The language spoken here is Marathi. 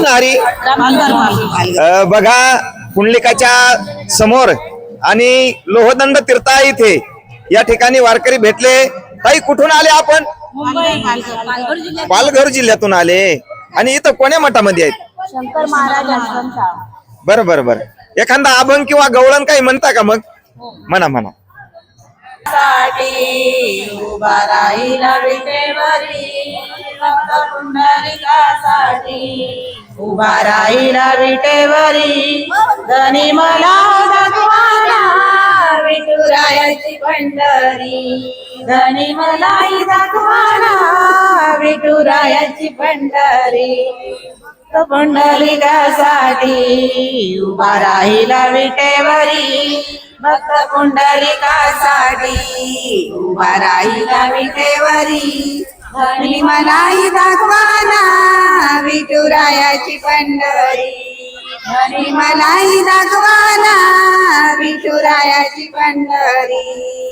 रामकृष्ण हरी अ, बघा पुंडलिकाच्या समोर आणि लोहदंड तीर्था इथे. या ठिकाणी वारकरी भेटले. ताई कुठून आले आपण? पालघर जिल्ह्यातून आले. आणि इथं कोण्या मठामध्ये आहेत? शंकर महाराज आश्रमशाळा बरं बरं बरं. एखादा अभंग किंवा गवळण काही म्हणता का मग? म्हणा म्हणा. साठी उभा राहिला विटेवरी भक्त पुंडलिकासाठी. उभा राहिला विटेवरी धनी मला दाखवाना विठुरायाची पंढरी धनी मलाई दाखवाना विठुरायाची पंढरी पुंडलिकासाठी. उभा राहिला विटेवरी भक्त पुंडलिकासाठी उभा राहिला विटेवरी. आणि मलाही दाखवाना विठुरायाची पंढरी. आणि मलाही दाखवाना विठुरायाची पंढरी.